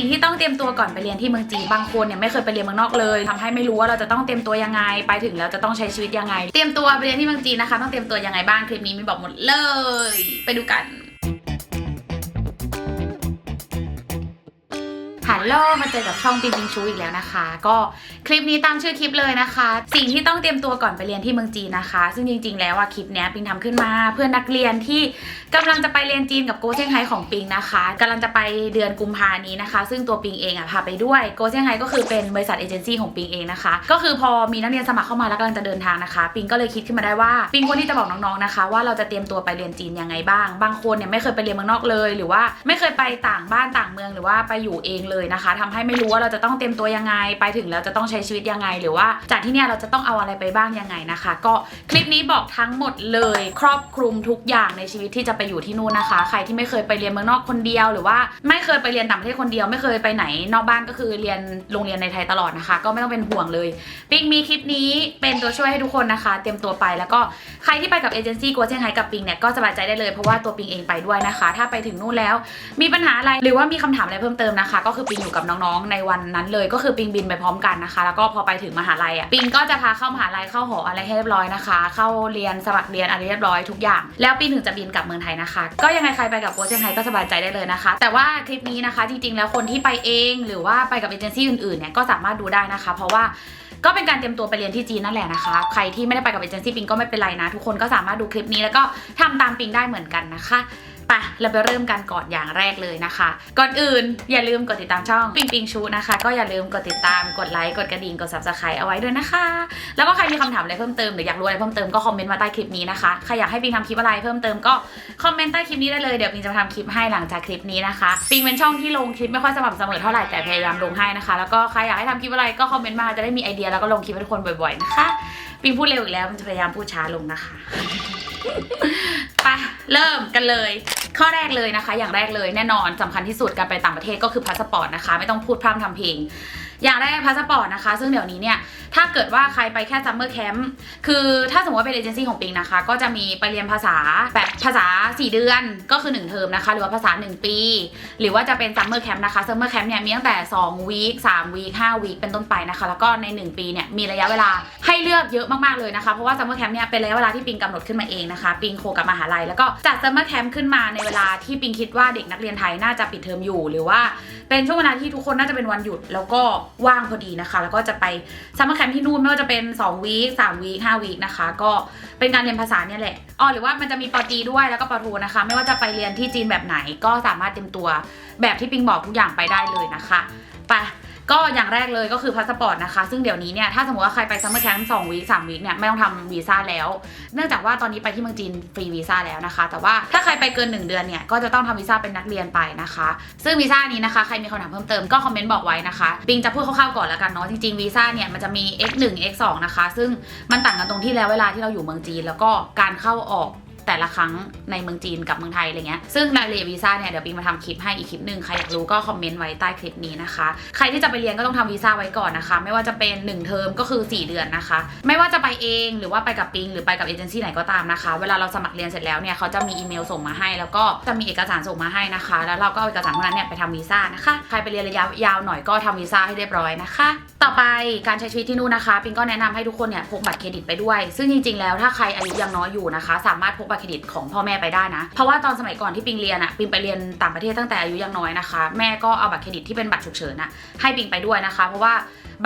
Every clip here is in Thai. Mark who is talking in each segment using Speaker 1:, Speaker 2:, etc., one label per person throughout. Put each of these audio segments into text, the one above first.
Speaker 1: สิ่งที่ต้องเตรียมตัวก่อนไปเรียนที่เมืองจีนบางคนเนี่ยไม่เคยไปเรียนเมืองนอกเลยทำให้ไม่รู้ว่าเราจะต้องเตรียมตัวยังไงไปถึงแล้วจะต้องใช้ชีวิตยังไง เตรียมตัวไปเรียนที่เมืองจีนนะคะ ต้องเตรียมตัวยังไงบ้างคลิปนี้มีบอกหมดเลย ไปดูกัน โหลมาเจอกับช่องปิงปิงชูอีกแล้วนะคะ ก็คลิปนี้ตามชื่อคลิปเลยนะคะ สิ่งที่ต้องเตรียมตัวก่อนไปเรียนที่เมืองจีนนะคะ ซึ่งจริง ๆ แล้วอะคลิปนี้ปิงทำขึ้นมาเพื่อนักเรียนที่กำลังจะไปเรียนจีนกับโกเซี่ยงไฮ้ของปิงนะคะกำลังจะไปเดือนกุมภานี้นะคะ ซึ่งตัวปิงเองอะพาไปด้วยโกเซี่ยงไฮ้ก็คือเป็นบริษัทเอเจนซี่ของปิงเองนะคะ ก็คือพอมีนักเรียนสมัครเข้ามาแล้วกำลังจะเดินทางนะคะ ปิงก็เลยคิดขึ้นมาได้ว่าปิงควรที่จะบอกน้องๆนะคะ ว่าเราจะเตรียมตัวไปเรียนจีนยังไงบ้าง บางคนเนี่ยไม่เคยไปเรียนเมืองนอกเลย หรือว่าไม่เคยไปต่างบ้านต่างเมืองหรือว่าไปอยู่เองเลยนะคะทำให้ไม่รู้ว่าเราจะต้องเตรียมตัวยังไง ไปถึงแล้วจะต้องใช้ชีวิตยังไง หรือว่าจากที่เนี่ยเราจะต้องเอาอะไรไปบ้างยังไงนะคะ ก็คลิปนี้บอกทั้งหมดเลย ครอบคลุมทุกอย่างในชีวิตที่จะไปอยู่ที่นู่นนะคะ ใครที่ไม่เคยไปเรียนเมืองนอกคนเดียว หรือว่าไม่เคยไปเรียนต่างประเทศคนเดียว ไม่เคยไปไหนนอกบ้านก็คือเรียนโรงเรียนในไทยตลอดนะคะ ก็ไม่ต้องเป็นห่วงเลยปิงมีคลิปนี้เป็นตัวช่วยให้ทุกคนนะคะ เตรียมตัวไปแล้วก็ใครที่ไปกับเอเจนซี่กัวเชียงไฮ้กับปิงเนี่ยก็สบายใจได้เลยเพราะว่าตัวปิงเองไปด้วยนะคะ ถ้าไปถึงนู่นแล้ว มีปัญหาอะไรหรือว่ามีคำถามอะไรเพิ่มเติมนะคะ ก็คือปิงอยู่กับน้องๆ ในวันนั้นเลยก็คือปิงบินไปพร้อมกันนะคะ แล้วก็พอไปถึงมหาลัยอะปิงก็จะพาเข้ามหาลัยเข้าหออะไรให้เรียบร้อยนะคะ เข้าเรียนสมัครเรียนอะไรเรียบร้อยทุกอย่าง แล้วปิงถึงจะบินกลับเมืองไทยนะคะ ก็ยังไงใครไปกับกัวเชียงไฮ้ก็สบายใจได้เลยนะคะ แต่ว่าคลิปนี้นะคะจริงๆแล้วคนที่ไปเองหรือว่าไปกับเอเจนซี่อื่นๆเนี่ยก็สามารถดูได้นะคะ เพราะว่าก็เป็นการเตรียมตัวไปเรียนที่จีนนั่นแหละนะคะ ใครที่ไม่ได้ไปกับเอเจนซี่ปิงก็ไม่เป็นไรนะ ทุกคนก็สามารถดูคลิปนี้แล้วก็ทำตามปิงได้เหมือนกันนะคะ ไปเราไปเริ่มกันก่อนอย่างแรกเลยนะคะ ก่อนอื่นอย่าลืมกดติดตามช่องปิงปิงชูนะคะ ก็อย่าลืมกดติดตามกดไลค์กดกระดิ่งกด subscribe เอาไว้ด้วยนะคะ แล้วก็ใครมีคำถามอะไรเพิ่มเติมหรืออยากรู้อะไรเพิ่มเติมก็คอมเมนต์มาใต้คลิปนี้นะคะใครอยากให้ปิงทำคลิปอะไรเพิ่มเติมก็คอมเมนต์ใต้คลิปนี้ได้เลยเดี๋ยวปิงจะมาทำคลิปให้หลังจากคลิปนี้นะคะปิงเป็นช่องที่ลงคลิปไม่ค่อยสม่ำเสมอเท่าไหร่แต่พยายามลงให้นะคะ แล้วก็ใครอยากให้ทำคลิปอะไรก็คอมเมนต์มาจะได้มีไอเดียแล้วก็ลงคลิปให้ทุกคนบ่อยๆนะคะ ปิงพูดเร็วอีกแล้วมันจะพยายามพูดช้าลงนะคะไปเริ่มกันเลย ข้อแรกเลยนะคะ อย่างแรกเลยแน่นอนสำคัญที่สุดการไปต่างประเทศก็คือพาสปอร์ตนะคะ ไม่ต้องพูดพร่ำทำเพลง อย่างแรกพาสปอร์ตนะคะ ซึ่งเดี๋ยวนี้เนี่ย ถ้าเกิดว่าใครไปแค่ซัมเมอร์แคมป์คือถ้าสมมติว่าเป็นเอเจนซี่ของปิงนะคะ ก็จะมีไปเรียนภาษาแบบภาษา 4 เดือนก็คือ 1 เทอมนะคะ หรือว่าภาษา 1 ปี หรือว่าจะเป็นซัมเมอร์แคมป์นะคะซัมเมอร์แคมป์เนี่ยมีตั้งแต่2วีค3วีค5วีคเป็นต้นไปนะคะ แล้วก็ใน 1 ปีเนี่ยมีระยะเวลาให้เลือกเยอะมากๆเลยนะคะ เพราะว่าซัมเมอร์แคมป์เนี่ยเป็นระยะเวลาที่ปิงกำหนดขึ้นมาเองนะคะ ปิงโคกับมหาลัยแล้วก็จัดซัมเมอร์แคมป์ขึ้นมาในเวลาที่ปิงคิดว่าเด็กนักเรียนไทยน่าจะปิดเทอมอยู่ หรือว่าเป็นช่วงเวลาที่ทุกคนน่าจะเป็นวันหยุดแล้วก็ว่างพอดีนะคะ แล้วก็จะไปซัมเมอร์แคมป์ที่นู่นไม่ว่าจะเป็น2วีค3วีค5วีคนะคะ ก็เป็นการเรียนภาษาเนี่ยแหละอ๋อหรือว่ามันจะมีปอตีด้วยแล้วก็ปอโทนะคะ ไม่ว่าจะไปเรียนที่จีนแบบไหน ก็สามารถเตรียมตัวแบบที่ปิงบอกทุกอย่างไปได้เลยนะคะไป ก็อย่างแรกเลยก็คือพาสปอร์ตนะคะ ซึ่งเดี๋ยวนี้เนี่ยถ้าสมมติว่าใครไปซัมเมอร์แคมป์สองวีคสามวีคเนี่ยไม่ต้องทำวีซ่าแล้ว เนื่องจากว่าตอนนี้ไปที่เมืองจีนฟรีวีซ่าแล้วนะคะ แต่ว่าถ้าใครไปเกิน 1 เดือนเนี่ยก็จะต้องทำวีซ่าเป็นนักเรียนไปนะคะ ซึ่งวีซ่านี้นะคะใครมีคำถามเพิ่มเติมก็คอมเมนต์บอกไว้นะคะปิงจะพูดคร่าวๆก่อนแล้วกันเนาะจริงๆวีซ่าเนี่ยมันจะมี x1 x2 นะคะซึ่งมันต่างกันตรงที่แล้วเวลาที่เราอยู่เมืองจีน แล้วก็การเข้าออก แต่ละครั้งในเมืองจีนกับเมืองไทยอะไรเงี้ย ซึ่งรายละเอียดวีซ่าเนี่ยเดี๋ยวปิงมาทำคลิปให้อีกคลิปหนึ่งใครอยากรู้ก็คอมเมนต์ไว้ใต้คลิปนี้นะคะ ใครที่จะไปเรียนก็ต้องทำวีซ่าไว้ก่อนนะคะ ไม่ว่าจะเป็น 1 เทอมก็คือ 4 เดือนนะคะ ไม่ว่าจะไปเองหรือว่าไปกับปิงหรือไปกับเอเจนซี่ไหนก็ตามนะคะ เวลาเราสมัครเรียนเสร็จแล้วเนี่ยเขาจะมีอีเมลส่งมาให้ แล้วก็จะมีเอกสารส่งมาให้นะคะ แล้วเราก็เอาเอกสารพวกนั้นเนี่ยไปทำวีซ่านะคะ ใครไปเรียนระยะยาวหน่อยก็ทำวีซ่าให้เรียบร้อยนะคะ ต่อไปการใช้ชีวิตที่นู่นนะคะ ปิงก็แนะนำให้ทุกคนเนี่ยพกบัตรเครดิตไปด้วย ซึ่งจริง ๆ แล้วถ้าใครอายุยังน้อยอยู่นะคะ สามารถพกบัตรเครดิตของพ่อแม่ไปได้นะ เพราะว่าตอนสมัยก่อนที่ปิงเรียนอะปิงไปเรียนต่างประเทศตั้งแต่อายุยังน้อยนะคะ แม่ก็เอาบัตรเครดิตที่เป็นบัตรฉุกเฉินอะให้ปิงไปด้วยนะคะ เพราะว่า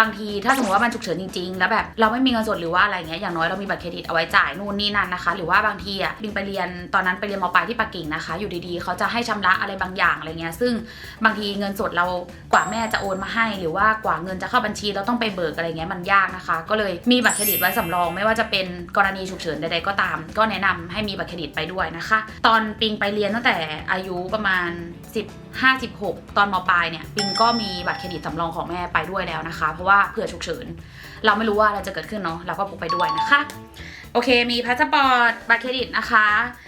Speaker 1: บางทีถ้าสมมติว่ามันฉุกเฉินจริงๆ แล้วแบบเราไม่มีเงินสดหรือว่าอะไรเงี้ยอย่างน้อยเรามีบัตรเครดิตเอาไว้จ่ายนู่นนี่นั่นนะคะ หรือว่าบางทีอะปิงไปเรียนตอนนั้นไปเรียนมปลายที่ปักกิ่งนะคะ อยู่ดีๆเขาจะให้ชำระอะไรบางอย่างอะไรเงี้ยซึ่งบางทีเงินสดเรากว่าแม่จะโอนมาให้ หรือว่ากว่าเงินจะเข้าบัญชีเราต้องไปเบิกอะไรเงี้ยมันยากนะคะ ก็เลยมีบัตรเครดิตไว้สำรอง ไม่ว่าจะเป็นกรณีฉุกเฉินใดๆก็ตาม ก็แนะนำให้มีบัตรเครดิตไปด้วยนะคะ ตอนปิงไปเรียนตั้งแต่อายุประมาณ15 16 ตอนมปลายเนี่ยปิงก็มีบัตรเครดิตสำรองของแม่ไปด้วยแล้วนะคะเพราะว่าเผื่อฉุกเฉิน เราไม่รู้ว่าอะไรจะเกิดขึ้นเนาะเราก็พกไปด้วยนะคะ โอเค มีพาสปอร์ตบัตรเครดิตนะคะ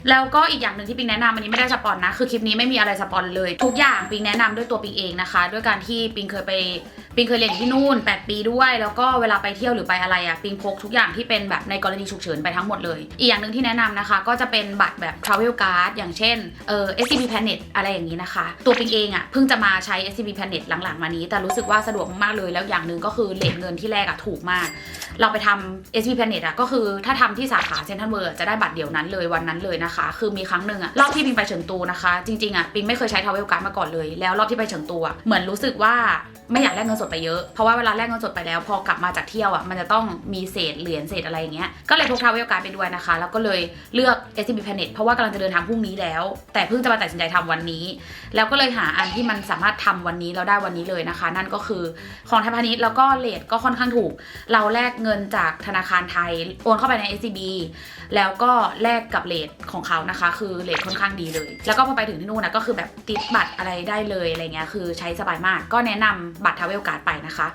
Speaker 1: แล้วก็อีกอย่างหนึ่งที่ปิงแนะนำอันนี้ไม่ได้สปอนนะ คือคลิปนี้ไม่มีอะไรสปอนเลย ทุกอย่างปิงแนะนำด้วยตัวปิงเองนะคะ ด้วยการที่ปิงเคยไปปิงเคยเรียนที่นู่น 8 ปีด้วย แล้วก็เวลาไปเที่ยวหรือไปอะไรอะปิงพกทุกอย่างที่เป็นแบบในกรณีฉุกเฉินไปทั้งหมดเลย อีกอย่างหนึ่งที่แนะนำนะคะ ก็จะเป็นบัตรแบบ travel card อย่างเช่นเอ่อ SCB Planet อะไรอย่างนี้นะคะ ตัวปิงเองอะเพิ่งจะมาใช้ SCB Planet หลังๆมานี้ แต่รู้สึกว่าสะดวกมากเลยแล้วอย่างหนึ่งก็คือเลทเงินที่แรกอะถูกมาก เราไปทำ SCB Planet อะก็คือถ้าทำที่สาขาเซ็นทรัลเวิร์จะได้บัตรเดียวนั้นเลยวันนั้นเลยนะคะ คือมีครั้งหนึ่งอะรอบที่ปิงไปเฉิงตูนะคะ จริงๆอะปิงไม่เคยใช้ travel card มาก่อนเลย แล้วรอบที่ไปเฉิงตูอะเหมือนรู้สึกว่าไม่อยากแลกเงินสดไปเยอะ เพราะว่าเวลาแลกเงินสดไปแล้ว พอกลับมาจากเที่ยวอะมันจะต้องมีเศษเหรียญเศษอะไรอย่างเงี้ย ก็เลยพก travel card ไปด้วยนะคะ แล้วก็เลยเลือก S B Planet เพราะว่ากำลังจะเดินทางพรุ่งนี้แล้ว แต่เพิ่งจะมาตัดสินใจทำวันนี้ แล้วก็เลยหาอันที่มันสามารถทำวันนี้แล้วได้วันนี้เลยนะคะ นั่นก็คือของไทยพาณิชย์แล้วก็เลทก็ค่อนข้างถูก เราแลกเงินจากธนาคารไทยโอนเข้าไปใน SCB แล้วก็แลกกับเลทของเขานะคะ คือเลทค่อนข้างดีเลย แล้วก็พอไปถึงที่นู่นนะก็คือแบบติดบัตรอะไรได้เลยอะไรเงี้ยคือใช้สบายมากก็แนะนำบัตรทาวเวลการ์ดไปนะคะ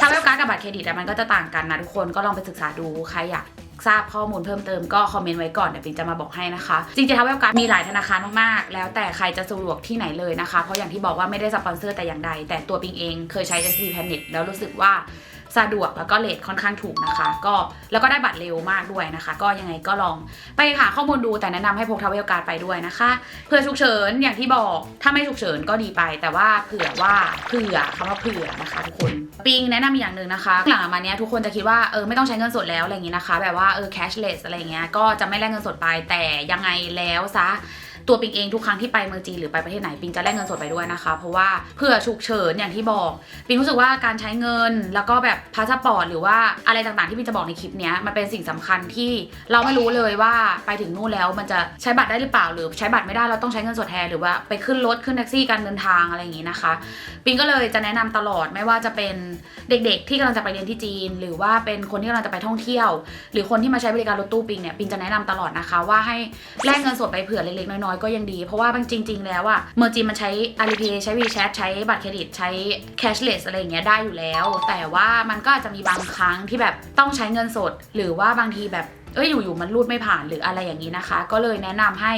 Speaker 1: ทาวเวลการ์ดกับบัตรเครดิตมันก็จะต่างกันนะทุกคนก็ลองไปศึกษาดูใครอยากทราบข้อมูลเพิ่มเติมก็คอมเมนต์ไว้ก่อนเดี๋ยวปิงจะมาบอกให้นะคะ จริงๆทาวเวลการ์ดมีหลายธนาคารมากๆ แล้วแต่ใครจะสะดวกที่ไหนเลยนะคะ เพราะอย่างที่บอกว่าไม่ได้สปอนเซอร์แต่อย่างใด แต่ตัวปิงเองเคยใช้ s c p Planet แล้วรู้สึกว่า สะดวกแล้วก็เลทค่อนข้างถูกนะคะ ก็แล้วก็ได้บัตรเร็วมากด้วยนะคะ ก็ยังไงก็ลองไปหาข้อมูลดูแต่แนะนำให้พกทาวเวลการ์ดไปด้วยนะคะ เผื่อฉุกเฉินอย่างที่บอกถ้าไม่ฉุกเฉินก็ดีไป แต่ว่าเผื่อว่าเผื่อคำว่าเผื่อนะคะทุกคนปิงแนะนำอีอย่างหนึ่งนะคะ หลังมาเนี้ยทุกคนจะคิดว่าเออไม่ต้องใช้เงินสดแล้วอะไรอย่างงี้นะคะ แบบว่าเออ cashless อะไรเงี้ยก็จะไม่แลกเงินสดไปแต่ยังไงแล้วซะ ตัวปิงเองทุกครั้งที่ไปเมืองจีนหรือไปประเทศไหนปิงจะแลกเงินสดไปด้วยนะคะ เพราะว่าเผื่อฉุกเฉินอย่างที่บอกปิงรู้สึกว่าการใช้เงินแล้วก็แบบพาสปอร์ตหรือว่าอะไรต่างๆที่ปิงจะบอกในคลิปนี้มันเป็นสิ่งสำคัญที่เราไม่รู้เลยว่าไปถึงนู่นแล้วมันจะใช้บัตรได้หรือเปล่าหรือใช้บัตรไม่ได้เราต้องใช้เงินสดแทนหรือว่าไปขึ้นรถขึ้นแท็กซี่การเดินทางอะไรอย่างงี้นะคะปิงก็เลยจะแนะนำตลอดไม่ว่าจะเป็นเด็กๆ ที่กำลังจะไปเรียนที่จีน หรือว่าเป็นคนที่กำลังจะไปท่องเที่ยว หรือคนที่มาใช้บริการรถตู้ปิงเนี่ยปิงจะแนะนำตลอดนะคะ ว่าให้แลกเงินสดไปเผื่อเล็กๆน้อยๆก็ยังดี เพราะว่าจริง ๆ แล้วอะเมืองจีนมันใช้ Alipay ใช้ WeChat ใช้บัตรเครดิตใช้ cashless อะไรอย่างเงี้ยได้อยู่แล้ว แต่ว่ามันก็อาจจะมีบางครั้งที่แบบต้องใช้เงินสด หรือว่าบางทีแบบเอ้ยอยู่ๆมันรูดไม่ผ่านหรืออะไรอย่างนี้นะคะ ก็เลยแนะนำให้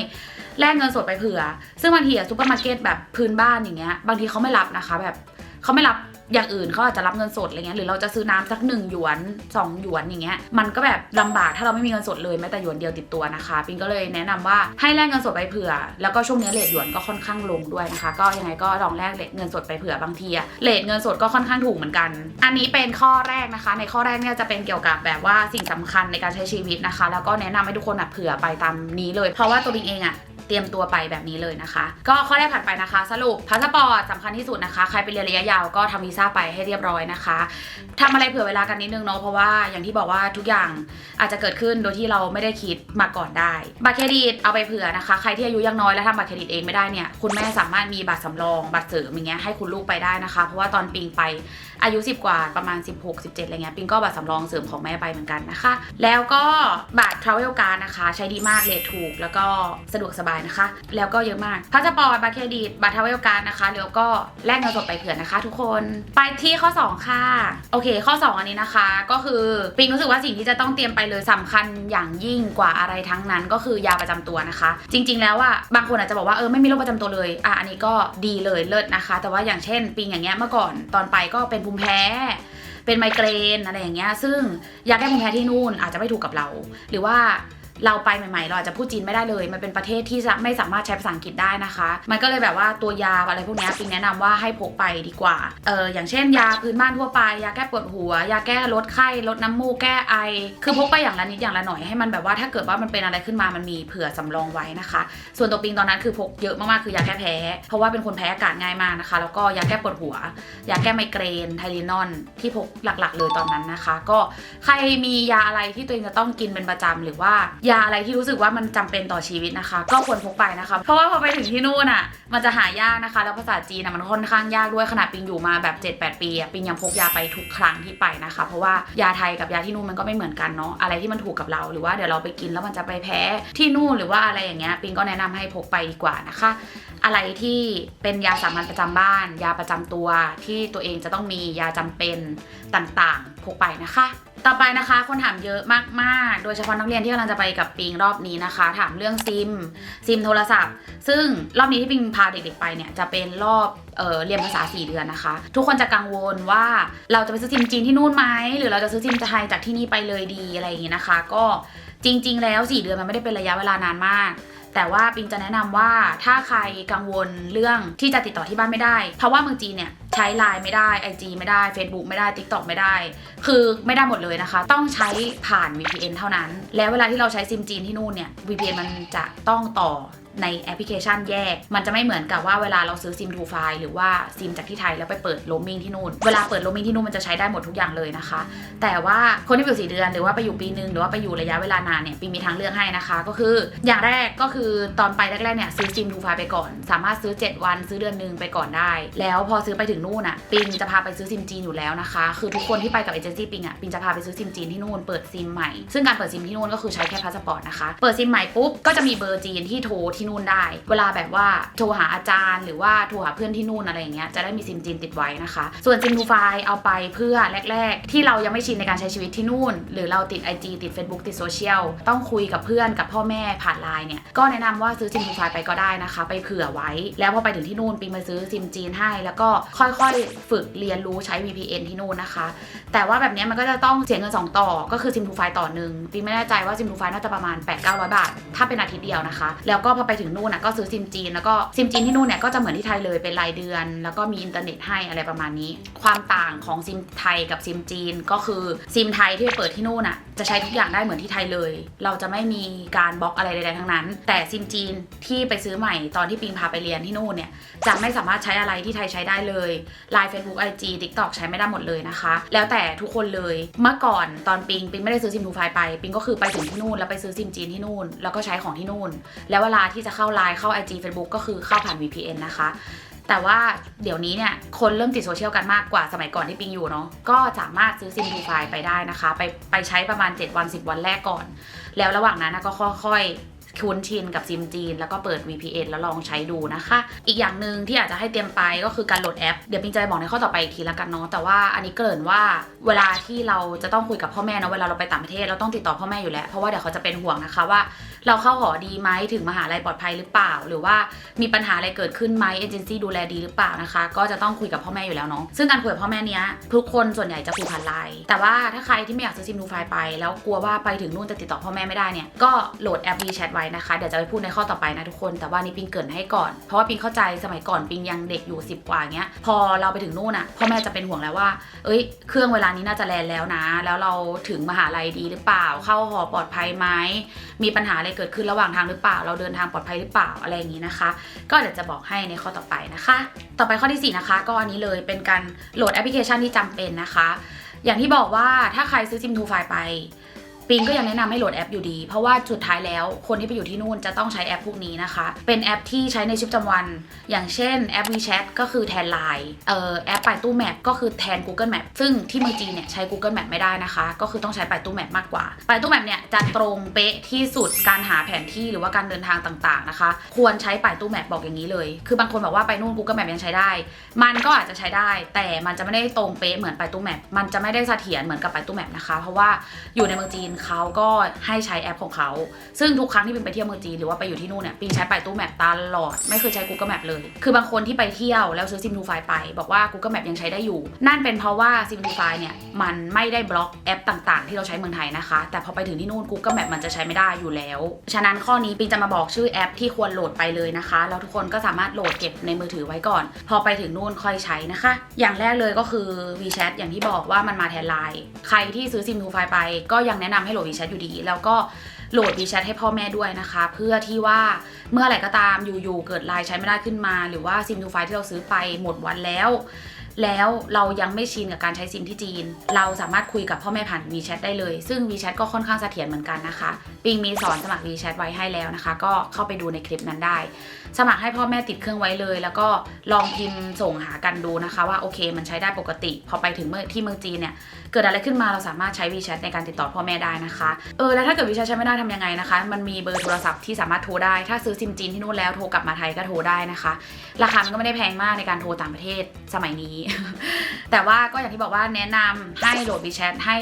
Speaker 1: แลกเงินสดไปเผื่อ ซึ่งบางทีอะซูเปอร์มาร์เก็ตแบบพื้นบ้านอย่างเงี้ยบางทีเขาไม่รับนะคะแบบเขาไม่รับ อย่างอื่นเขาอาจจะรับเงินสดอะไรเงี้ยหรือเราจะซื้อน้ำสักหนึ่งหยวนสองหยวนอย่างเงี้ยมันก็แบบลำบากถ้าเราไม่มีเงินสดเลยแม้แต่หยวนเดียวติดตัวนะคะปิงก็เลยแนะนำว่าให้แลกเงินสดไปเผื่อ แล้วก็ช่วงนี้เลทหยวนก็ค่อนข้างลงด้วยนะคะ ก็ยังไงก็ลองแลกเงินสดไปเผื่อบางทีอะเลทเงินสดก็ค่อนข้างถูกเหมือนกัน อันนี้เป็นข้อแรกนะคะ ในข้อแรกเนี่ยจะเป็นเกี่ยวกับแบบว่าสิ่งสำคัญในการใช้ชีวิตนะคะ แล้วก็แนะนำให้ทุกคนอะเผื่อไปตามนี้เลย เพราะว่าตัวปิงเองอะ เตรียมตัวไปแบบนี้เลยนะคะ ก็ข้อแรกผ่านไปนะคะ สรุปพาสปอร์ตสำคัญที่สุดนะคะ ใครไปเรียนระยะยาวก็ทำวีซ่าไปให้เรียบร้อยนะคะทำอะไรเผื่อเวลากันนิดนึงเนาะเพราะว่าอย่างที่บอกว่าทุกอย่างอาจจะเกิดขึ้นโดยที่เราไม่ได้คิดมาก่อนได้บัตรเครดิตเอาไปเผื่อนะคะ ใครที่อายุยังน้อยและทำบัตรเครดิตเองไม่ได้เนี่ยคุณแม่สามารถมีบัตรสำรองบัตรเสริมอย่างเงี้ยให้คุณลูกไปได้นะคะ เพราะว่าตอนปิงไป อายุ 10 กว่าประมาณ 16 17อะไรเงี้ยปิงก็บัตรสำรองเสริมของแม่ไปเหมือนกันนะคะ แล้วก็บัตร Travel Card นะคะ ใช้ดีมากเลทถูก แล้วก็สะดวกสบายนะคะ แล้วก็เยอะมากพาสปอร์ตบัตรเครดิตบัตร Travel Card นะคะแล้วก็แลกเงินสดไปเผื่อนะคะ ทุกคนไปที่ข้อ 2 ค่ะ โอเค ข้อ 2 อันนี้นะคะ ก็คือปิงรู้สึกว่าสิ่งที่จะต้องเตรียมไปเลยสำคัญอย่างยิ่งกว่าอะไรทั้งนั้น ก็คือยาประจำตัวนะคะ จริง ๆ แล้วอะบางคนอาจจะบอกว่าเออไม่มีโรคประจำตัวเลยอะอันนี้ก็ดีเลยเลิศนะคะ แต่ว่าอย่างเช่นปิงอย่างเงี้ยเมื่อก่อนตอนไปก็เป็นภูมิแพ้ เป็นไมเกรนอะไรอย่างเงี้ยซึ่งยาแก้ภูมิแพ้ที่นู่นอาจจะไม่ถูกกับเรา หรือว่า เราไปใหม่ๆ เราอาจจะพูดจีนไม่ได้เลย มันเป็นประเทศที่จะไม่สามารถใช้ภาษาอังกฤษได้นะคะ มันก็เลยแบบว่าตัวยาอะไรพวกนี้ปิงแนะนำว่าให้พกไปดีกว่า เอออย่างเช่นยาพื้นบ้านทั่วไป ยาแก้ปวดหัว ยาแก้ลดไข้ลดน้ำมูกแก้ไอ คือพกไปอย่างละนิดอย่างละหน่อยให้มันแบบว่าถ้าเกิดว่ามันเป็นอะไรขึ้นมามันมีเผื่อสำรองไว้นะคะ ส่วนตัวปิงตอนนั้นคือพกเยอะมากๆคือยาแก้แพ้ เพราะว่าเป็นคนแพ้อากาศง่ายมากนะคะ แล้วก็ยาแก้ปวดหัว ยาแก้ไมเกรนไทลินอนที่พกหลักๆ เลยตอนนั้นนะคะ ก็ใครมียาอะไรที่ตัวเองจะต้องกินเป็นประจำหรือว่ายาอะไรที่รู้สึกว่ามันจำเป็นต่อชีวิตนะคะ ก็ควรพกไปนะคะ เพราะว่าพอไปถึงที่นู่นอะ มันจะหายากนะคะ แล้วภาษาจีนอะมันค่อนข้างยากด้วยขนาดปิงอยู่มาแบบ 7-8 ปีอะปิงยังพกยาไปทุกครั้งที่ไปนะคะ เพราะว่ายาไทยกับยาที่นู่นมันก็ไม่เหมือนกันเนาะอะไรที่มันถูกกับเราหรือว่าเดี๋ยวเราไปกินแล้วมันจะไปแพ้ที่นู่นหรือว่าอะไรอย่างเงี้ยปิงก็แนะนำให้พกไปดีกว่านะคะ อะไรที่เป็นยาสามัญประจำบ้าน ยาประจำตัวที่ตัวเองจะต้องมียาจำเป็นต่างๆพกไปนะคะ ต่อไปนะคะคนถามเยอะมากๆ โดยเฉพาะนักเรียนที่กำลังจะไปกับปิงรอบนี้นะคะ ถามเรื่องซิม ซิมโทรศัพท์ ซึ่งรอบนี้ที่ปิงพาเด็กๆไปเนี่ยจะเป็นรอบเออเรียนภาษา 4 เดือนนะคะ ทุกคนจะกังวลว่าเราจะไปซื้อซิมจีนที่นู่นไหมหรือเราจะซื้อซิมไทยจากที่นี่ไปเลยดีอะไรอย่างงี้นะคะ ก็จริง ๆ แล้ว 4 เดือนมันไม่ได้เป็นระยะเวลานานมาก แต่ว่าปิงจะแนะนำว่าถ้าใครกังวลเรื่องที่จะติดต่อที่บ้านไม่ได้ เพราะว่าเมืองจีนเนี่ยใช้ไลน์ไม่ได้ IG ไม่ได้ Facebook ไม่ได้ TikTok ไม่ได้ คือไม่ได้หมดเลยนะคะ ต้องใช้ผ่าน VPN เท่านั้น แล้วเวลาที่เราใช้ซิมจีนที่นู่นเนี่ย VPN มันจะต้องต่อ ในแอปพลิเคชันแยก มันจะไม่เหมือนกับว่าเวลาเราซื้อซิมทูไฟหรือว่าซิมจากที่ไทยแล้วไปเปิดโรมมิ่งที่นู่น เวลาเปิดโรมมิ่งที่นู่นมันจะใช้ได้หมดทุกอย่างเลยนะคะ แต่ว่าคนที่ไปอยู่สี่เดือนหรือว่าไปอยู่ปีนึงหรือว่าไปอยู่ระยะเวลานานเนี่ยปีมีทางเลือกให้นะคะ ก็คือ อย่างแรกก็คือตอนไปแรกๆเนี่ยซื้อซิมทูไฟไปก่อน สามารถซื้อ 7 วันซื้อเดือนหนึงไปก่อนได้ แล้วพอซื้อไปถึงนู่นอะปิงจะพาไปซื้อซิมจีนอยู่แล้วนะคะ คือทุกคนที่ไปกับเอเจนซี่ปิงอะปิงจะพาไปซื้อซิมจีนที่นู่นเปิดซิมใหม่ซึ่งการเปิดซิมที่นู่นก็คือใช้แค่พาสปอร์ตนะคะเปิดซิมใหม่ปุ๊บก็จะมีเบอร์จีนที่โทรที่นู่นได้ เวลาแบบว่าโทรหาอาจารย์ หรือว่าโทรหาเพื่อนที่นู่นอะไรอย่างเงี้ยจะได้มีซิมจีนติดไว้นะคะ ส่วนซิมทูไฟเอาไปเพื่อแรก ๆ ที่เรายังไม่ชินในการใช้ชีวิตที่นู่น หรือเราติด IG ติด Facebook ติดโซเชียลต้องคุยกับเพื่อนกับพ่อแม่ผ่านไลน์เนี่ยก็แนะนำว่าซื้อซิมทูไฟไปก็ได้นะคะ ไปเผื่อไว้ แล้วพอไปถึงที่นู่นปีมาซื้อซิมจีนให้ แล้วก็ค่อยๆ ฝึกเรียนรู้ใช้ VPN ที่นู่นนะคะ แต่ว่าแบบนี้มันก็จะต้องเสียเงิน 2 ต่อ ก็คือซิมทูไฟต่อหนึ่งปีไม่แน่ใจว่าซิมทูไฟน่าจะประมาณ8 9 0 0 บาท ถ้าเป็นอาทิตย์เดียวนะคะ แล้วก็พอไปถึงนู่นนะก็ซื้อซิมจีน แล้วก็ซิมจีนที่นู่นเนี่ยก็จะเหมือนที่ไทยเลยเป็นรายเดือน แล้วก็มีอินเทอร์เน็ตให้อะไรประมาณนี้ ความต่างของซิมไทยกับซิมจีนก็คือซิมไทยที่ไปเปิดที่นู่นน่ะจะใช้ทุกอย่างได้เหมือนที่ไทยเลย เราจะไม่มีการบล็อกอะไรใดๆทั้งนั้น แต่ซิมจีนที่ไปซื้อใหม่ตอนที่ปิงพาไปเรียนที่นู่นเนี่ยจะไม่สามารถใช้อะไรที่ไทยใช้ได้เลย Line Facebook IG TikTok ใช้ไม่ได้หมดเลยนะคะ แล้วแต่ทุกคนเลยเมื่อก่อนตอนปิงปิงไม่ได้ซื้อซิมทูไฟไปปิงก็คือไปถึงที่นู่นแล้วไปซื้อซิมจีนที่นู่นแล้วก็ใช้ของที่นู่น แล้วเวลาที่จะเข้า Line เข้า IG Facebook ก็คือเข้าผ่าน VPN นะคะ แต่ว่าเดี๋ยวนี้เนี่ย คนเริ่มติดโซเชียลกันมากกว่าสมัยก่อนที่ปิงอยู่เนาะก็สามารถซื้อซิมทูไฟไปได้นะคะ ไปไปใช้ประมาณ 7 วัน 10 วันแรกก่อน แล้วระหว่างนั้นนะก็ค่อยคุ้นชินกับซิมจีน แล้วก็เปิด VPN แล้วลองใช้ดูนะคะ อีกอย่างหนึ่งที่อาจจะให้เตรียมไปก็คือการโหลดแอป เดี๋ยวปิงจะไปบอกในข้อต่อไปอีกทีละกันเนาะ แต่ว่าอันนี้เกริ่นว่าเวลาที่เราจะต้องคุยกับพ่อแม่เนาะ เวลาเราไปต่างประเทศเราต้องติดต่อพ่อแม่อยู่แล้ว เพราะว่าเดี๋ยวเขาจะเป็นห่วงนะคะว่า เราเข้าหอดีไหมถึงมหาลัยปลอดภัยหรือเปล่า หรือว่ามีปัญหาอะไรเกิดขึ้นไหมเอเจนซี่ดูแลดีหรือเปล่านะคะ ก็จะต้องคุยกับพ่อแม่อยู่แล้วเนาะซึ่งการคุยกับพ่อแม่เนี้ยทุกคนส่วนใหญ่จะคุยผ่านไลน์แต่ว่าถ้าใครที่ไม่อยากซื้อซิมทูไฟไป แล้วกลัวว่าไปถึงนู่นจะติดต่อพ่อแม่ไม่ได้เนี่ยก็โหลดแอป WeChat ไว้นะคะเดี๋ยวจะไปพูดในข้อต่อไปนะทุกคน แต่ว่านี่ปิงเกินให้ก่อน เพราะว่าปิงเข้าใจสมัยก่อนปิงยังเด็กอยู่ 10 กว่าเงี้ยพอเราไปถึงนู่นอะพ่อแม่จะเป็นห่วงแล้วว่า เอ้ยเครื่องเวลานี้น่าจะแลนแล้วนะ แล้วเราถึงมหาลัยดีหรือเปล่า เข้าหอปลอดภัยไหมมีปัญหาอะไรเกิดขึ้นระหว่างทางหรือเปล่า เราเดินทางปลอดภัยหรือเปล่าอะไรอย่างนี้นะคะ ก็เดี๋ยวจะบอกให้ในข้อต่อไปนะคะ ต่อไปข้อที่ 4 นะคะ ก็อันนี้เลยเป็นการโหลดแอปพลิเคชันที่จำเป็นนะคะ อย่างที่บอกว่าถ้าใครซื้อซิมทูไฟไป ปิงก็ยังแนะนำให้โหลดแอปอยู่ดี เพราะว่าสุดท้ายแล้วคนที่ไปอยู่ที่นู่นจะต้องใช้แอปพวกนี้นะคะ เป็นแอปที่ใช้ในชีวิตประจำวัน อย่างเช่นแอป WeChat ก็คือแทน Line เอ่อแอปไปตู้แมปก็คือแทน Google Map ซึ่งที่เมืองจีนเนี่ยใช้ Google Map ไม่ได้นะคะ ก็คือต้องใช้ไปตู้แมปมากกว่าไปตู้แมปเนี่ยจะตรงเป๊ะที่สุดการหาแผนที่หรือว่าการเดินทางต่างๆนะคะ ควรใช้ไปตู้แมปบอกอย่างนี้เลย คือบางคนบอกว่าไปนู่น Google Map ยังใช้ได้ มันก็อาจจะใช้ได้ แต่มันจะไม่ได้ตรงเป๊ะเหมือนไปตู้แมปมันจะไม่ได้เสถียรเหมือนกับไปตู้แมปนะคะ เพราะว่าอยู่ในเมืองจีนเขาก็ให้ใช้แอปของเขา ซึ่งทุกครั้งที่ปิงไปเที่ยวเมืองจีนหรือว่าไปอยู่ที่นู่นเนี่ยปิงใช้ไปตู้แมปตลอด ไม่เคยใช้ Google Map เลย คือบางคนที่ไปเที่ยวแล้วซื้อซิมทูไฟไป บอกว่า Google Map ยังใช้ได้อยู่ นั่นเป็นเพราะว่าซิมทูไฟเนี่ยมันไม่ได้บล็อกแอปต่าง ๆ ที่เราใช้เมืองไทยนะคะ แต่พอไปถึงที่นู่น Google Map มันจะใช้ไม่ได้อยู่แล้ว ฉะนั้นข้อนี้ปิงจะมาบอกชื่อแอปที่ควรโหลดไปเลยนะคะแล้วทุกคนก็สามารถโหลดเก็บในมือถือไว้ก่อน พอไปถึงนู่นค่อยใช้นะคะ อย่างแรกเลยก็คือ WeChat อย่างที่บอกว่ามันมาแทนไลน์ใครที่ซื้อซิมทูไฟไปก็ยังแนะนำให้โหลดวีแชทอยู่ดี แล้วก็โหลดวีแชทให้พ่อแม่ด้วยนะคะ เพื่อที่ว่าเมื่อไหร่ก็ตามอยู่ๆเกิดไลน์ใช้ไม่ได้ขึ้นมา หรือว่าซิมทูไฟที่เราซื้อไปหมดวันแล้ว แล้วเรายังไม่ชินกับการใช้ซิมที่จีน เราสามารถคุยกับพ่อแม่ผ่าน WeChat ได้เลย ซึ่ง WeChat ก็ค่อนข้างเสถียรเหมือนกันนะคะ ปิงมีสอนสมัคร WeChat ไว้ให้แล้วนะคะ ก็เข้าไปดูในคลิปนั้นได้ สมัครให้พ่อแม่ติดเครื่องไว้เลย แล้วก็ลองพิมพ์ส่งหากันดูนะคะ ว่าโอเค มันใช้ได้ปกติ พอไปถึงเมื่อที่เมืองจีนเนี่ยเกิดอะไรขึ้นมาเราสามารถใช้ WeChat ในการติดต่อพ่อแม่ได้นะคะเออแล้วถ้าเกิด WeChat ใช้ไม่ได้ทำยังไงนะคะ มันมีเบอร์โทรศัพท์ที่สามารถโทรได้ ถ้าซื้อซิมจีนที่นู่นแล้วโทรกลับมาไทยก็โทรได้นะคะ ราคามันก็ไม่ได้แพงมากในการโทรต่างประเทศสมัยนี้แต่ว่าก็อย่างที่บอกว่าแนะนำให้โหลด WeChat ให้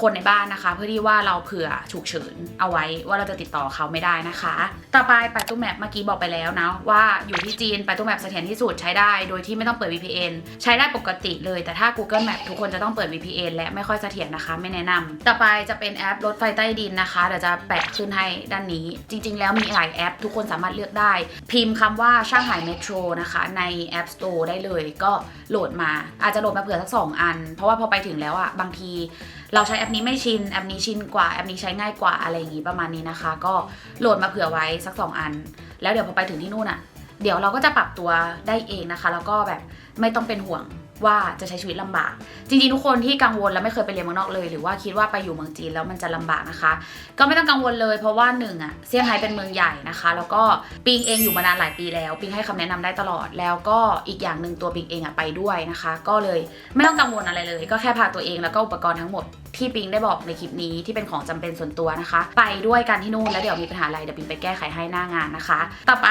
Speaker 1: คนในบ้านนะคะ เพื่อที่ว่าเราเผื่อฉุกเฉินเอาไว้ว่าเราจะติดต่อเขาไม่ได้นะคะ ต่อไปไปตู้แมปเมื่อกี้บอกไปแล้วนะว่าอยู่ที่จีนไปตู้แมปเสถียรที่สุดใช้ได้ โดยที่ไม่ต้องเปิด VPN ใช้ได้ปกติเลย แต่ถ้า Google Map ทุกคนจะต้องเปิด VPN และไม่ค่อยเสถียรนะคะ ไม่แนะนำต่อไปจะเป็นแอปรถไฟใต้ดินนะคะเดี๋ยวจะแปะขึ้นให้ด้านนี้ จริง ๆ แล้วมีหลายแอป ทุกคนสามารถเลือกได้ พิมพ์คำว่าช่างหายเมโทรนะคะใน App Store ได้เลยก็โหลดมา อาจจะโหลดมาเผื่อสักสองอัน เพราะว่าพอไปถึงแล้วอะบางที เราใช้แอปนี้ไม่ชิน แอปนี้ชินกว่า แอปนี้ใช้ง่ายกว่าอะไรอย่างงี้ประมาณนี้นะคะ ก็โหลดมาเผื่อไว้สัก 2 อัน แล้วเดี๋ยวพอไปถึงที่นู่นอะเดี๋ยวเราก็จะปรับตัวได้เองนะคะ แล้วก็แบบไม่ต้องเป็นห่วง ว่าจะใช้ชีวิตลำบาก จริงๆทุกคนที่กังวลแล้วไม่เคยไปเรียนเมืองนอกเลย หรือว่าคิดว่าไปอยู่เมืองจีนแล้วมันจะลำบากนะคะ ก็ไม่ต้องกังวลเลยเพราะว่าหนึ่งอะเซี่ยงไฮ้เป็นเมืองใหญ่นะคะ แล้วก็ปิงเองอยู่มานานหลายปีแล้ว ปิงให้คำแนะนำได้ตลอด แล้วก็อีกอย่างหนึ่งตัวปิงเองอะไปด้วยนะคะ ก็เลยไม่ต้องกังวลอะไรเลย ก็แค่พาตัวเองแล้วก็อุปกรณ์ทั้งหมดที่ปิงได้บอกในคลิปนี้ที่เป็นของจำเป็นส่วนตัวนะคะ ไปด้วยกันที่นู่นแล้วเดี๋ยวมีปัญหาอะไรเดี๋ยวปิงไปแก้ไขให้หน้างานนะคะ ต่อไป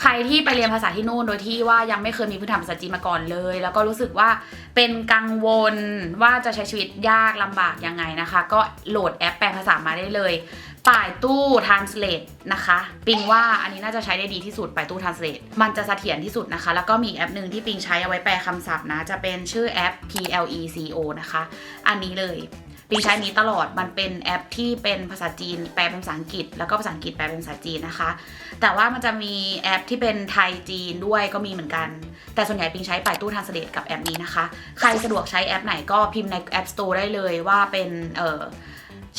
Speaker 1: ใครที่ไปเรียนภาษาที่นู่นโดยที่ว่ายังไม่เคยมีพื้นฐานภาษาจีนมาก่อนเลย แล้วก็รู้สึกว่าเป็นกังวลว่าจะใช้ชีวิตยากลำบากยังไงนะคะ ก็โหลดแอปแปลภาษามาได้เลยป่ายตู้ translate นะคะ ปิงว่าอันนี้น่าจะใช้ได้ดีที่สุดป่ายตู้ translate มันจะเสถียรที่สุดนะคะ แล้วก็มีแอปหนึ่งที่ปิงใช้เอาไว้แปลคำศัพท์นะ จะเป็นชื่อแอป PLECO นะคะ อันนี้เลย ปิงใช้นี้ตลอดมันเป็นแอปที่เป็นภาษาจีน แปลเป็นภาษาอังกฤษ แล้วก็ภาษาอังกฤษแปลเป็นภาษาจีนนะคะ แต่ว่ามันจะมีแอปที่เป็นไทยจีนด้วยก็มีเหมือนกัน แต่ส่วนใหญ่ปิงใช้ป่ายตู้ translate กับแอปนี้นะคะ ใครสะดวกใช้แอปไหนก็พิมพ์ใน App Store ได้เลยว่าเป็นเอ่อ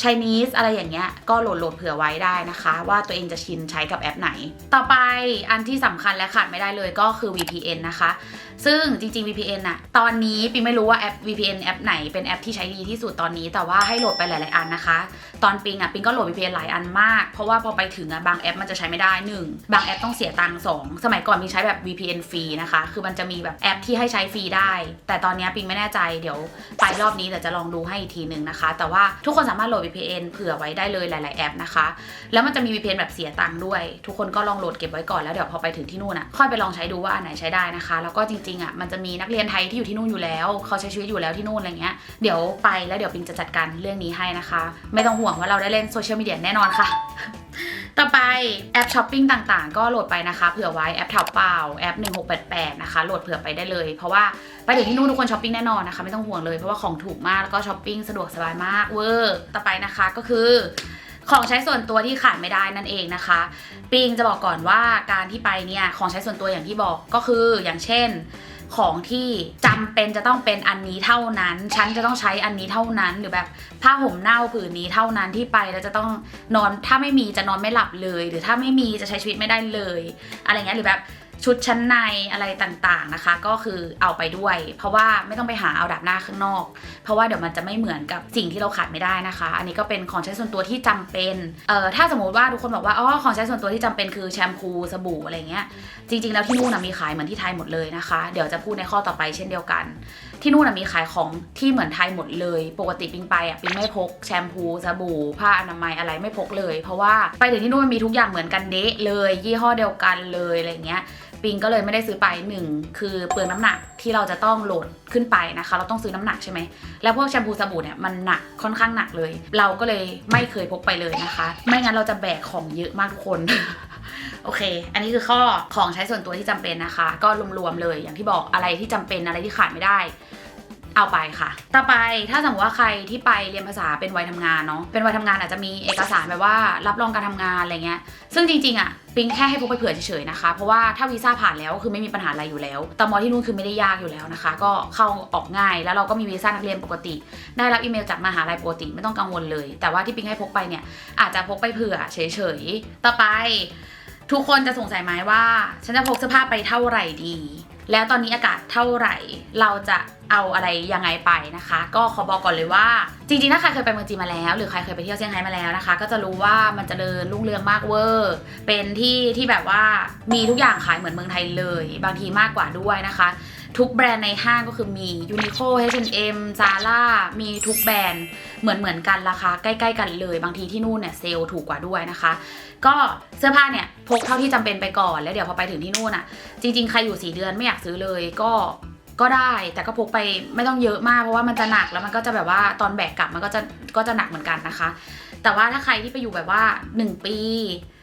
Speaker 1: Chinese อะไรอย่างเงี้ย ก็โหลดโหลดเผื่อไว้ได้นะคะ ว่าตัวเองจะชินใช้กับแอปไหน ต่อไปอันที่สำคัญและขาดไม่ได้เลยก็คือ VPN นะคะ ซึ่งจริง ๆ VPN อะตอนนี้ปิงไม่รู้ว่าแอป VPN แอปไหนเป็นแอปที่ใช้ดีที่สุดตอนนี้แต่ว่าให้โหลดไปหลาย ๆ อันนะคะ ตอนปิงอะปิงก็โหลด VPN หลายอันมาก เพราะว่าพอไปถึงอะบางแอปมันจะใช้ไม่ได้หนึ่งบางแอปต้องเสียตังค์สองสมัยก่อนปิงใช้แบบ VPN ฟรีนะคะ คือมันจะมีแบบแอปที่ให้ใช้ฟรีได้ แต่ตอนนี้ปิงไม่แน่ใจเดี๋ยวไปรอบนี้เดี๋ยวจะลองดูให้อีกทีหนึ่งนะคะ แต่ว่าทุกคนสามารถโหลด VPN เผื่อไว้ได้เลยหลาย ๆ แอปนะคะ แล้วมันจะมี VPN แบบเสียตังค์ด้วย ทุกคนก็ลองโหลดเก็บไว้ก่อนแล้วเดี๋ยวพอไปถึงที่นู่นอะค่อยไปลองใช้ดูว่าอันไหนใช้ได้นะคะ แล้วก็จริงๆอะมันจะมีนักเรียนไทยที่อยู่ที่นู่นอยู่แล้ว เขาใช้ชีวิตอยู่แล้วที่นู่นอะไรเงี้ยเดี๋ยวไปแล้วเดี๋ยวปิงจะจัดการเรื่องนี้ให้นะคะ ไม่ต้องห่วงว่าเราได้เล่นโซเชียลมีเดียแน่นอนค่ะต่อไปแอปช้อปปิ้งต่างๆ ก็โหลดไปนะคะเผื่อไว้แอปเถาเปล่าแอป 1688 นะคะ โหลดเผื่อไปได้เลย เพราะว่าไปถึงที่นู่นทุกคนช้อปปิ้งแน่นอนนะคะ ไม่ต้องห่วงเลยเพราะว่าของถูกมากแล้วก็ช้อปปิ้งสะดวกสบายมากเวอร์ต่อไปนะคะก็คือ ของใช้ส่วนตัวที่ขาดไม่ได้นั่นเองนะคะ ปิงจะบอกก่อนว่าการที่ไปเนี่ยของใช้ส่วนตัวอย่างที่บอกก็คืออย่างเช่นของที่จำเป็นจะต้องเป็นอันนี้เท่านั้น ฉันจะต้องใช้อันนี้เท่านั้น หรือแบบผ้าห่มเน่าผืนนี้เท่านั้นที่ไปแล้วจะต้องนอนถ้าไม่มีจะนอนไม่หลับเลย หรือถ้าไม่มีจะใช้ชีวิตไม่ได้เลย อะไรเงี้ยหรือแบบ ชุดชั้นในอะไรต่างๆนะคะ ก็คือเอาไปด้วย เพราะว่าไม่ต้องไปหาเอาดับหน้าข้างนอก เพราะว่าเดี๋ยวมันจะไม่เหมือนกับสิ่งที่เราขาดไม่ได้นะคะ อันนี้ก็เป็นของใช้ส่วนตัวที่จำเป็นเอ่อถ้าสมมติว่าทุกคนบอกว่าอ๋อของใช้ส่วนตัวที่จำเป็นคือแชมพูสบู่อะไรเงี้ยจริง ๆ แล้วที่นู่นนะมีขายเหมือนที่ไทยหมดเลยนะคะ เดี๋ยวจะพูดในข้อต่อไปเช่นเดียวกัน ที่นู่นนะมีขายของที่เหมือนไทยหมดเลย ปกติปิงไปอะปิงไม่พกแชมพูสบู่ผ้าอนามัยอะไรไม่พกเลย เพราะว่าไปถึงที่นู่นมันมีทุกอย่างเหมือนกันเดะเลย ยี่ห้อเดียวกันเลยอะไรเงี้ย ปิงก็เลยไม่ได้ซื้อไปหนึ่งคือเปลืองน้ำหนักที่เราจะต้องโหลดขึ้นไปนะคะ เราต้องซื้อน้ำหนักใช่ไหมแล้วพวกแชมพูสบู่เนี่ยมันหนักค่อนข้างหนักเลย เราก็เลยไม่เคยพกไปเลยนะคะ ไม่งั้นเราจะแบกของเยอะมากทุกคนโอเค อันนี้คือข้อของใช้ส่วนตัวที่จำเป็นนะคะ ก็รวมๆเลยอย่างที่บอกอะไรที่จำเป็นอะไรที่ขาดไม่ได้ เอาไปค่ะ ต่อไปถ้าสมมติว่าใครที่ไปเรียนภาษาเป็นวัยทำงานเนาะ เป็นวัยทำงานอาจจะมีเอกสารแบบว่ารับรองการทำงานอะไรเงี้ย ซึ่งจริงๆอะปิงแค่ให้พกไปเผื่อเฉยๆนะคะ เพราะว่าถ้าวีซ่าผ่านแล้วก็คือไม่มีปัญหาอะไรอยู่แล้วตมที่นู่นคือไม่ได้ยากอยู่แล้วนะคะ ก็เข้าออกง่าย แล้วเราก็มีวีซ่านักเรียนปกติ ได้รับอีเมลจากมหาลัยปกติไม่ต้องกังวลเลย แต่ว่าที่ปิงให้พกไปเนี่ยอาจจะพกไปเผื่อเฉยๆ ต่อไป ทุกคนจะสงสัยไหมว่า ฉันจะพกเสื้อผ้าไปเท่าไหร่ดี แล้วตอนนี้อากาศเท่าไหร่ เราจะเอาอะไรยังไงไปนะคะ ก็ขอบอกก่อนเลยว่า จริงๆ ถ้าใครเคยไปเมืองจีนมาแล้ว หรือใครเคยไปเที่ยวเซี่ยงไฮ้มาแล้วนะคะ ก็จะรู้ว่ามันจเจริญรุ่งเรืองมากเวอร์ เป็นที่ที่แบบว่ามีทุกอย่างขายเหมือนเมืองไทยเลย บางทีมากกว่าด้วยนะคะ ทุกแบรนด์ในห้างก็คือมี Uniqlo H&M Zara มีทุกแบรนด์เหมือนเหมือนกันราคาใกล้ๆกันเลยบางทีที่นู่นเนี่ยเซลถูกกว่าด้วยนะคะ ก็เสื้อผ้าเนี่ยพกเท่าที่จำเป็นไปก่อนแล้วเดี๋ยวพอไปถึงที่นู่นอะ จริงๆ ใครอยู่ 4 เดือนไม่อยากซื้อเลยก็ก็ได้แต่ก็พกไปไม่ต้องเยอะมากเพราะว่ามันจะหนักแล้วมันก็จะแบบว่าตอนแบกกลับมันก็จะก็จะหนักเหมือนกันนะคะ แต่ว่าถ้าใครที่ไปอยู่แบบว่า 1 ปี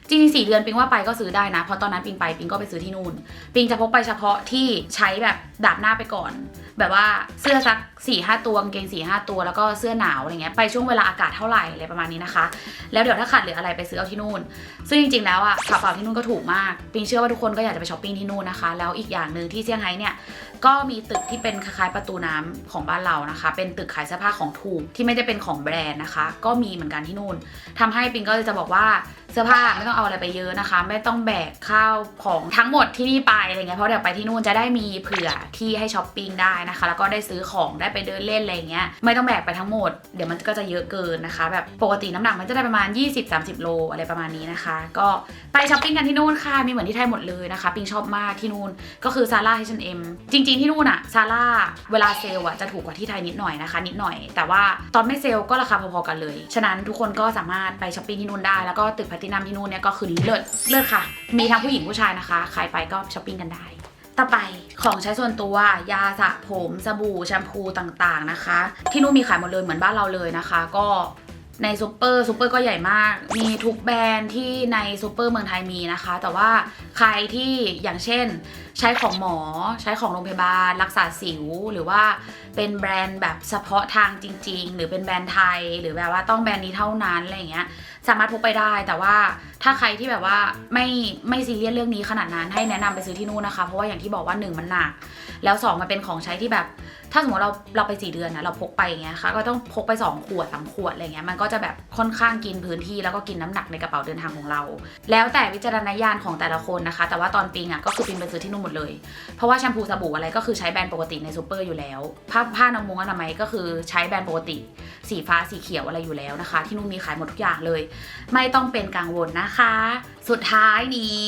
Speaker 1: จริงๆสี่เดือนปิงว่าไปก็ซื้อได้นะ เพราะตอนนั้นปิงไปปิงก็ไปซื้อที่นู่น ปิงจะพกไปเฉพาะที่ใช้แบบดาบหน้าไปก่อน แบบว่าเสื้อสัก4ี่ห้าตัวกางเกง4ี่ห้าตัวแล้วก็เสื้อหนาวอะไรเงี้ยไปช่วงเวลาอากาศเท่าไหร่อะไรประมาณนี้นะคะ แล้วเดี๋ยวถ้าขาดเหลืออะไรไปซื้อเอาที่นู่น ซึ่งจริงๆแล้วอะกระเป๋าที่นู่นก็ถูกมาก ปิงเชื่อว่าทุกคนก็อยากจะไปช้อปปิ้งที่นู่นนะคะ แล้วอีกอย่างหนึ่งที่เซี่ยงไฮ้เนี่ยก็มีตึกที่เป็นคล้ายๆประตูน้ำของบ้านเรานะคะ เป็นตึกขายเสื้อผ้าของถูกที่ไม่ได้เป็นของแบรนด์นะคะ ก็มีเหมือนกันที่นู่นทำให้ปิงก็จะบอกว่าเสื้อผ้าไม่ต้องเอาอะไรไปเยอะนะคะ ไม่ต้องแบกข้าวของทั้งหมดที่นี่ไปอะไรเงี้ยเพราะเดี๋ยวไปที่นู่นจะได้มีเผื่อที่ให้ช้อปปิ้งได้นะคะ แล้วก็ได้ซื้อของได้ไปเดินเล่นอะไรเงี้ยไม่ต้องแบกไปทั้งหมดเดี๋ยวมันก็จะเยอะเกินนะคะ แบบปกติน้ำหนักมันจะได้ประมาณ 20-30 โลอะไรประมาณนี้นะคะ ก็ไปช้อปปิ้งกันที่นู่นค่ะมีเหมือนที่ไทยหมดเลยนะคะ ปิงชอบมากที่นู่นก็คือซาร่า H&M จริงๆที่นู่นอะซาร่าเวลาเซล์อะจะถูกกว่าที่ไทยนิดหน่อยนะคะ นิดหน่อย แต่ว่าตอนไม่เซล์ก็ราคาพอๆกันเลย ฉะนั้นทุกคนก็สามารถไปช้อปปิ้งที่นู่นได้ แล้วก็ตึกแพลตินัมที่นู่นเนี่ยก็คือเลิศเลิศค่ะ มีทั้งผู้หญิงผู้ชายนะคะใครไปก็ช้อปปิ้งกันได้ต่อไปของใช้ส่วนตัวยาสระผม สบู่แชมพูต่างๆนะคะ ที่นู่นมีขายหมดเลยเหมือนบ้านเราเลยนะคะ ก็ ในซูเปอร์ซูเปอร์ก็ใหญ่มาก มีทุกแบรนด์ที่ในซูเปอร์เมืองไทยมีนะคะ แต่ว่าใครที่อย่างเช่น ใช้ของหมอ ใช้ของโรงพยาบาล รักษาสิว หรือว่าเป็นแบรนด์แบบเฉพาะทางจริง ๆ หรือเป็นแบรนด์ไทย หรือแบบว่าต้องแบรนด์นี้เท่านั้นอะไรเงี้ยสามารถพกไปได้ แต่ว่าถ้าใครที่แบบว่าไม่ไม่ซีเรียสเรื่องนี้ขนาดนั้นให้แนะนำไปซื้อที่นู่นนะคะ เพราะว่าอย่างที่บอกว่าหนึ่งมันหนักแล้วสองมันเป็นของใช้ที่แบบ ถ้าสมมติเราเราไปสี่เดือนนะเราพกไปอย่างเงี้ยค่ะก็ต้องพกไปสองขวดสามขวดอะไรเงี้ยมันก็จะแบบค่อนข้างกินพื้นที่แล้วก็กินน้ำหนักในกระเป๋าเดินทางของเรา แล้วแต่วิจารณญาณของแต่ละคนนะคะ แต่ว่าตอนปิงอะก็คือปิงไปซื้อที่นู่นหมดเลย เพราะว่าแชมพูสบู่อะไรก็คือใช้แบรนด์ปกติในซูเปอร์อยู่แล้ว ผ้าผ้าน้ำมุ้งอนามัยก็คือใช้แบรนด์ปกติ สีฟ้าสีเขียวอะไรอยู่แล้วนะคะ ที่นู่นมีขายหมดทุกอย่างเลย ไม่ต้องเป็นกังวลนะคะสุดท้ายนี้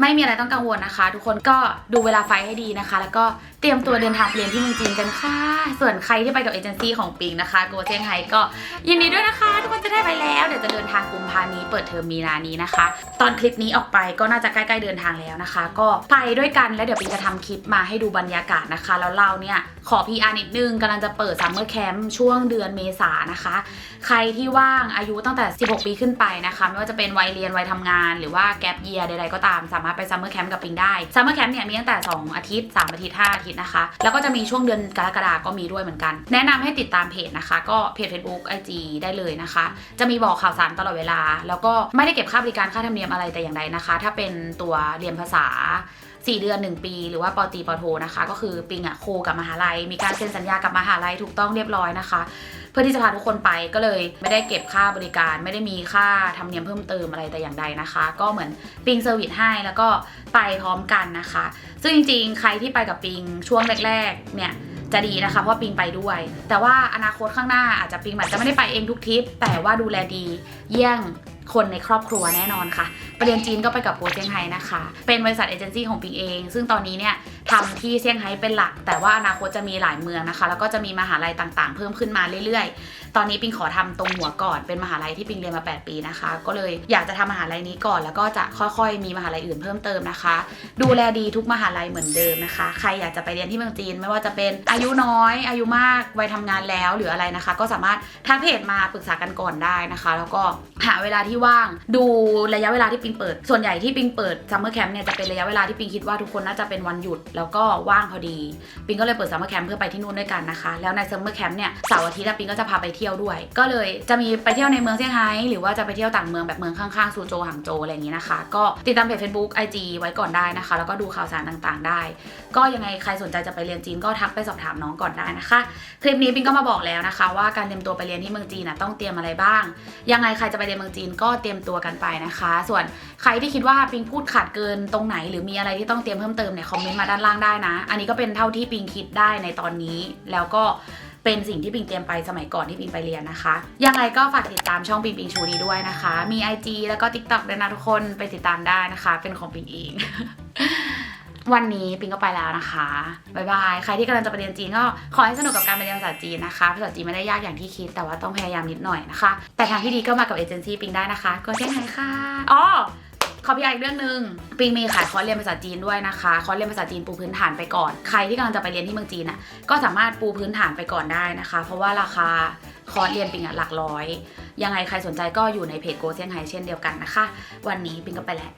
Speaker 1: ไม่มีอะไรต้องกังวลนะคะ ทุกคนก็ดูเวลาไฟให้ดีนะคะ แล้วก็เตรียมตัวเดินทางไปเรียนที่เมืองจีนกันค่ะ ส่วนใครที่ไปกับเอเจนซี่ของปิงนะคะโกเซี่ยงไฮ้ก็ยินดีด้วยนะคะ ทุกคนจะได้ไปแล้วเดี๋ยวจะเดินทางกุมภานี้เปิดเทอมมีนานี้นะคะ ตอนคลิปนี้ออกไปก็น่าจะใกล้ๆเดินทางแล้วนะคะ ก็ไปด้วยกันแล้วเดี๋ยวปิงจะทำคลิปมาให้ดูบรรยากาศนะคะแล้วเราเนี่ยขอ PR นิดนึงกำลังจะเปิดซัมเมอร์แคมป์ช่วงเดือนเมษานะคะ ใครที่ว่างอายุตั้งแต่ 16 ปีขึ้นไปนะคะ ไม่ว่าจะเป็นวัยเรียน วัยทำงาน หรือว่าแก p เยียใดๆก็ตามสามารถไปซัมเมอร์แคมป์กับปิงได้ซัมเมอร์แคมป์เนี่ยมีตั้งแต่ 2 อาทิตย์ 3 อาทิตย์ 5 อาทิตย์นะคะ แล้วก็จะมีช่วงเดือนกรกฎาก็มีด้วยเหมือนกัน แนะนำให้ติดตามเพจนะคะ ก็เพจ Facebook IG ได้เลยนะคะ จะมีบอกข่าวสารตลอดเวลา แล้วก็ไม่ได้เก็บค่าบริการค่าธรรมเนียมอะไรแต่อย่างใดนะคะ ถ้าเป็นตัวเรียนภาษา 4 เดือน 1 ปี หรือว่าปตีปโทนะคะ ก็คือปิงอะโคกับมหาลัยมีการเซ็นสัญญากับมหาลัยถูกต้องเรียบร้อยนะคะ เพื่อที่จะพาทุกคนไปก็เลยไม่ได้เก็บค่าบริการ ไม่ได้มีค่าธรรมเนียมเพิ่มเติมอะไรแต่อย่างใดนะคะ ก็เหมือนปิงเซอร์วิสให้แล้วก็ไปพร้อมกันนะคะ ซึ่งจริงๆ ใครที่ไปกับปิงช่วงแรกๆเนี่ยจะดีนะคะเพราะปิงไปด้วย แต่ว่าอนาคตข้างหน้าอาจจะปิงอาจจะไม่ได้ไปเองทุกทริปแต่ว่าดูแลดีเยี่ยงคนในครอบครัวแน่นอนค่ะ เรียนจีนก็ไปกับโปรเซี่ยงไฮ้นะคะ เป็นบริษัทเอเจนซี่ของปิงเอง ซึ่งตอนนี้เนี่ยทำที่เซี่ยงไฮ้เป็นหลัก แต่ว่าอนาคตจะมีหลายเมืองนะคะ แล้วก็จะมีมหาลัยต่างๆ เพิ่มขึ้นมาเรื่อยๆ ตอนนี้ปิงขอทำตรงหัวก่อน เป็นมหาลัยที่ปิงเรียนมา 8 ปีนะคะ ก็เลยอยากจะทำมหาลัยนี้ก่อน แล้วก็จะค่อยๆ มีมหาลัยอื่นเพิ่มเติมนะคะ ดูแลดีทุกมหาลัยเหมือนเดิมนะคะ ใครอยากจะไปเรียนที่เมืองจีน ไม่ว่าจะเป็นอายุน้อย อายุมากวัยทำงานแล้วหรืออะไรนะคะ ก็สามารถทักเพจมาปรึกษากันก่อนได้นะคะ แล้วก็หาเวลาที่ว่าง ดูระยะเวลาที่ปิงเปิด ส่วนใหญ่ที่ปิงเปิดซัมเมอร์แคมป์เนี่ยจะเป็นระยะเวลาที่ปิงคิดว่าทุกคนน่าจะเป็นวันหยุดแล้วก็ว่างพอดี ปิงก็เลยเปิดซัมเมอร์แคมป์เพื่อไปที่นู่นด้วยกันนะคะ แล้วในซัมเมอร์แคมป์เนี่ยเสาร์อาทิตย์ปิงก็จะพาไปเที่ยวด้วย ก็เลยจะมีไปเที่ยวในเมืองเซี่ยงไฮ้หรือว่าจะไปเที่ยวต่างเมืองแบบเมืองข้างๆซูโจหางโจอะไรอย่างนี้นะคะ ก็ติดตามเพจ Facebook IG ไว้ก่อนได้นะคะ แล้วก็ดูข่าวสารต่างๆ ได้ ก็ยังไงใครสนใจจะไปเรียนจีนก็ทักไปสอบถามน้องก่อนได้นะคะ คลิปนี้ปิงก็มาบอกแล้วนะคะ ว่าการเตรียมตัวไปเรียนที่เมืองจีนนะต้องเตรียมอะไรบ้าง ยังไงใครจะไปเรียนเมืองจีนก็เตรียมตัวกันไปนะคะ ส่วนใครที่คิดว่าปิงพูดขาดเกินตรงไหน หรือมีอะไรที่ต้องเตรียมเพิ่มเติมเนี่ยคอมเมนต์มาด้านล่างได้นะ อันนี้ก็เป็นเท่าที่ปิงคิดได้ในตอนนี้ แล้วก็เป็นสิ่งที่ปิงเตรียมไปสมัยก่อนที่ปิงไปเรียนนะคะ ยังไงก็ฝากติดตามช่องปิงปิงชูดีด้วยนะคะ มี IG แล้วก็ TikTok ด้วยนะทุกคนไปติดตามได้นะคะ เป็นของปิงเอง วันนี้ปิงก็ไปแล้วนะคะบายบาย ใครที่กำลังจะไปเรียนจีนก็ขอให้สนุกกับการไปเรียนภาษาจีนนะคะภาษาจีนไม่ได้ยากอย่างที่คิด แต่ว่าต้องพยายามนิดหน่อยนะคะ แต่ทางที่ดีก็มากับเอเจนซี่ปิงได้นะคะ ก็เช่นไงค่ะอ๋อขอพี่อีกเรื่องหนึ่งปิงมีขายคอร์สเรียนภาษาจีนด้วยนะคะคอร์สเรียนภาษาจีนปูพื้นฐานไปก่อน ใครที่กำลังจะไปเรียนที่เมืองจีนน่ะก็สามารถปูพื้นฐานไปก่อนได้นะคะ เพราะว่าราคาคอร์สเรียนปิงอะหลักร้อย ยังไงใครสนใจก็อยู่ในเพจโกเซี่ยงไฮ้เช่นเดียวกันนะคะ วันนี้ปิงก็ไปแล้ว